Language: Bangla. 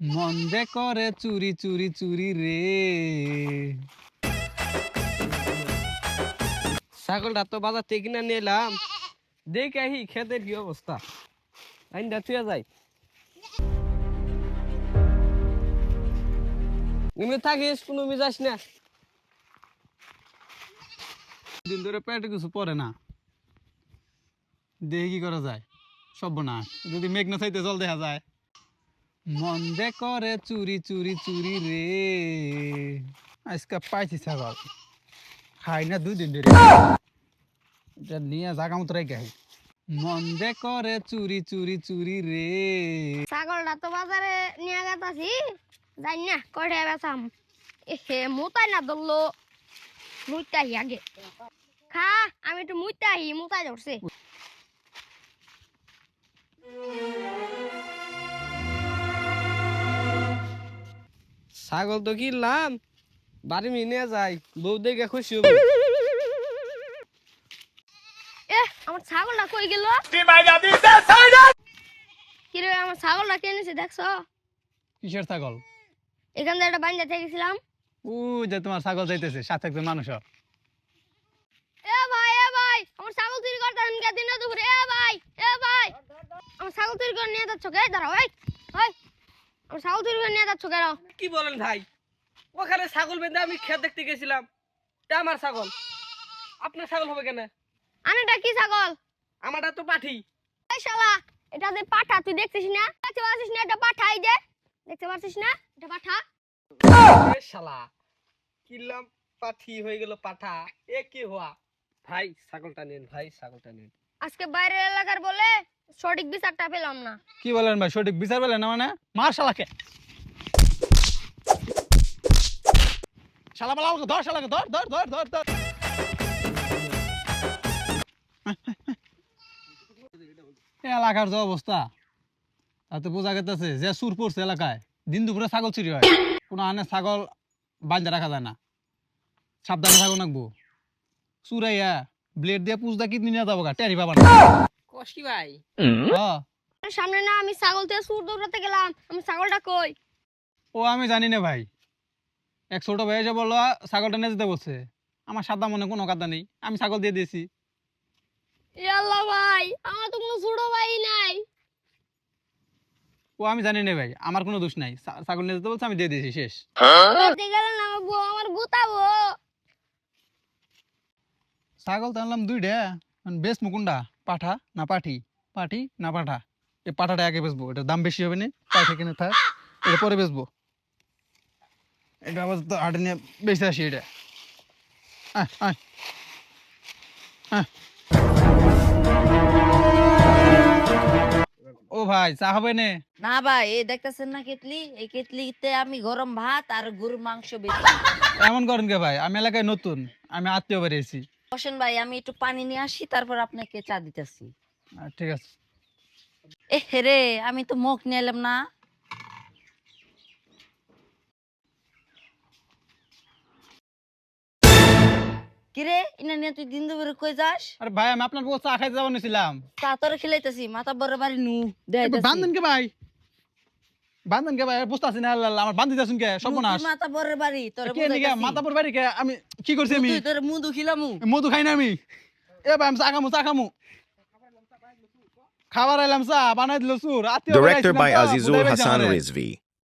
মন যে করে চুরি চুরি চুরি রে। ছাগলটা তো বাজার থেকে কিনে নিয়ে এলাম। দেখে আহি খেতের কি অবস্থা? আইনটা থুয়ে যাই। থাকিস, কোনো মিজাস না। দিন ধরে পেটে কিছু পড়ে না। দেখি কি করা যায়। সব না যদি মেঘ না চাইতে জল দেখা যায়। মন যে করে চুরি চুরি চুরি রে। আজকে পাইছি ছাগল। খাই না দুই দিন ধরে। এটা নিয়ে জাগা মতো রেখে। মন যে করে চুরি চুরি চুরি রে। ছাগলটা তো বাজারে নিয়ে গেতাছি যাই না কড়ে বেচাম। হে মুতাই না ধরলো। মুইতাহি আগে। খা, আমি একটু মুইতাহি মুতাই ধরছে। ছাগল তো কিনলাম বাড়ি মিনে যাই বউ দেখে খুশি হব। এ আমার ছাগলটা কই গেল? কিরে আমার ছাগলটা কে নিছে দেখছ? কিসের ছাগল? এখান থেকে একটা বাঞ্জা থেকে গেছিলাম। ও যে তোমার ছাগল যাইতেছে সাথে একজন মানুষ। এ ভাই এ ভাই আমার ছাগল চুরি করতে দিন দুপুরে? এ ভাই এ ভাই। আমার ছাগল চুরি করে নিয়ে যাচ্ছ কে? দাঁড়াও এই। আমার ছাগল চুরি করে নিয়ে যাচ্ছ কেন? কি বলেন ভাই? ওখানে ছাগল বেঁধে আমি খেত দেখতে গেছিলাম। তা আমার ছাগল। আপনার ছাগল হবে কেন? আনাটা কি ছাগল? আমারটা তো পাঠি। এই শালা এটা যে পাঠা তুই দেখছিস না? দেখতে পাচ্ছিস না? এটা পাঠা এই যে। দেখতে পাচ্ছিস না? এটা পাঠা। শালা কিনলাম পাঠি হয়ে গেল পাঠা। এ কি হওয়া? ভাই ছাগলটা নিন ভাই ছাগলটা নিন। আজকে বাইরের এলাকার বলে সঠিক বিচারটা পেলাম না। কি বলেন ভাই, সঠিক বিচার পেলেন না মানে? মার শালাকে শালা বালা ধর শালাকে, ধর ধর ধর ধর ধর। এলাকার যে অবস্থা তাতে বোঝা গেতেছে যে সুর পড়ছে এলাকায়। দিন দুপুরে ছাগল চুরি হয়। কোনো আনে ছাগল বান্ধে রাখা যায় না। সাবধানে থাকো নাকবো। চুরাইয়া ব্লেড দিয়ে পুজদা কিডনি নিয়ে যাব গা টেরি বাবা না। ভাই। হ্যাঁ সামনে না আমি ছাগল থেকে সুর দৌড়াতে গেলাম। আমি ছাগলটা কই? ও আমি জানি না ভাই। এক ছোট ভাই এসে বলল ছাগলটা নিয়ে যেতে বলছে আমার সাদা মনে কোনো কথা নেই। আমি ছাগল দিয়ে দিয়েছি। আল্লাহ ভাই আমার তো কোনো ছোট ভাই নাই। ও আমি জানি না ভাই। আমার কোনো দোষ নাই। ছাগল নিয়ে যেতে বলছে আমি দিয়ে দিয়েছি শেষ। করতে গেলে না আমার বউ আমার গুতাবো ছাগল তো আনলাম দুইটা মানে বেশ মুকুন্ডা পাঠা না পাঠি? পাঠি না পাঠা? এই পাঠাটা আগে বেচবো এটার দাম বেশি হবে না পাঠা কিনে থাক এটা পরে বেচবো। এটা আবার তো হাটে নিয়ে বেঁচে আসি এটা। আয়। আয়। ও ভাই চা হবে নে? না ভাই এই দেখতেছেন না কেটলি? এই কেটলিতে আমি গরম ভাত আর গরুর মাংস বেশি এমন করেন কে ভাই? আমি এলাকায় নতুন আমি আত্মীয় বেরিয়েছি বসেন ভাই আমি একটু পানি নিয়ে আসি তারপর আপনাকে চা দিতেছি। ঠিক আছে। এ হেরে আমি তো মুখ নিয়ে এলাম না। কিরে ইনা নিয়ে তুই দিন দুপুরে কই যাস? আরে ভাই আমি আপনার বউ চা খাইতে যাব নিছিলাম। তা তোর খেলাইতেছি মাথা বড় বাড়ি নু দেখাইতাছি। বান্ধন কে ভাই? বান্ধন কে ভাই? বুঝতে আছি না আল্লাহ আমার বান্ধি যাচ্ছেন কে? নু, সর্বনাশ মাতাপুরের বড় তোর কে নিকে মাতাপুর পর বাড়ি কে? আমি কি করছি আমি? তোর মুদু খিলামু। মধু খাই না আমি। এ ভাই আমি চা খামু চা খামু। খাবার আইলাম চা বানাই দিল সুর আত্মীয় director by by Hasan Azizul। Rizvi.